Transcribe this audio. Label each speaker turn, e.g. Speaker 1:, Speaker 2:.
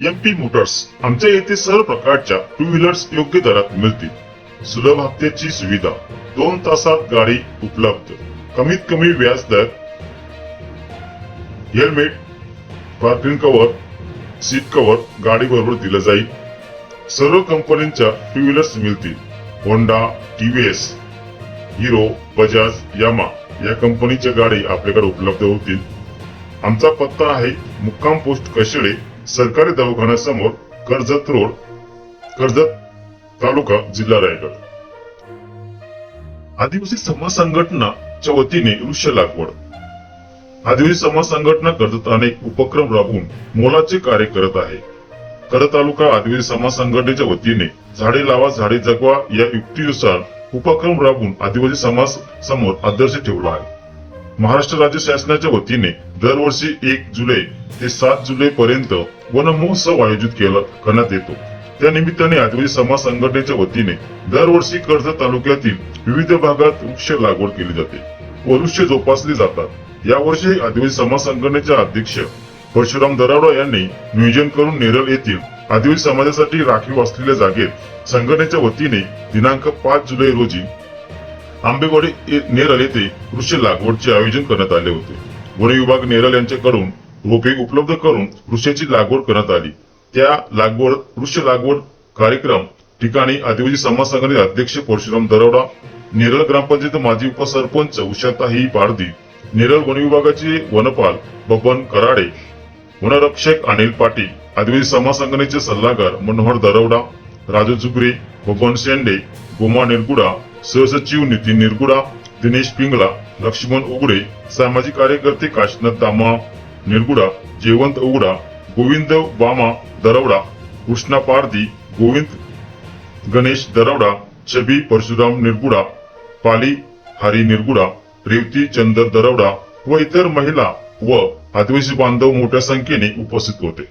Speaker 1: M P Motors आमच्या येथे सर्व प्रकारच्या टू व्हीलर्स योग्य दरात मिळतील. सुलभ हप्त्याची सुविधा दोन तासात गाडी उपलब्ध. कमीत कमी व्याज दर helmet parking cover seat cover गाडी बरोबर दिलं जाईल. सर्व कंपन्यांच्या टू व्हीलर्स मिळतील Honda TVS Hero Bajaj Yamaha या कंपनीच्या गाडी आपल्याकडे उपलब्ध होतील. आमचा पत्ता आहे मुक्काम पोस्ट कशेळे सरकारी दवाखान्यासमोर कर्जत रोड कर्जत तालुका जिल्हा रायगड. आदिवासी समाज संघटनाच्या वतीने वृक्ष लागवड. आदिवासी समाज संघटना कर्जत अनेक उपक्रम राबवून मोलाचे कार्य करत आहे. कर्जत तालुका आदिवासी समाज संघटनेच्या वतीने झाडे लावा झाडे जगवा या युक्तीनुसार उपक्रम राबवून आदिवासी समाज समोर आदर्श ठेवला आहे. महाराष्ट्र राज्य शासनाच्या वतीने दरवर्षी एक जुलै ते सात जुलै पर्यंत वन महोत्सव आयोजित केला करण्यात येतो. त्या निमित्ताने आदिवासी समाज संघटनेच्या वतीने दरवर्षी कर्जत तालुक्यातील विविध भागात वृक्ष लागवड केली जाते व वृक्ष जोपासली जातात. यावर्षी आदिवासी समाज संघटनेचे अध्यक्ष परशुराम दराडो यांनी नियोजन करून नेरळ येथील आदिवासी समाजासाठी राखीव असलेल्या जागेत संघटनेच्या वतीने दिनांक पाच जुलै रोजी आंबेवाडी नेरल येथे वृक्ष लागवडचे आयोजन करण्यात आले होते. वन विभाग नेरल यांच्याकडून रोपे उपलब्ध करून वृक्षाची लागवड करण्यात आली. त्या लागवड वृक्ष लागवड कार्यक्रम ठिकाणी आदिवासी समाज संघटनेचे अध्यक्ष परशुराम दरवडा नेरळ ग्रामपंचायत माजी उपसरपंच उषाताई पारदी नेरळ वन विभागाचे वनपाल बबन कराडे वनरक्षक अनिल पाटील आदिवासी समाज संघटनेचे सल्लागार मनोहर दरवडा राजू जुगरे बबन शेंडे गोमा निरगुडा सहसचिव नितीन निरगुडा दिनेश पिंगळा लक्ष्मण उगडे सामाजिक कार्यकर्ते काशीनाथ दामा निरगुडा जयवंत उगडा गोविंद बामा दरवडा कृष्णा पारदी गोविंद गणेश दरवडा छबी परशुराम निरगुडा पाली हरी निरगुडा रेवती चंदर दरवडा व इतर महिला व आदिवासी बांधव मोठ्या संख्येने उपस्थित होते.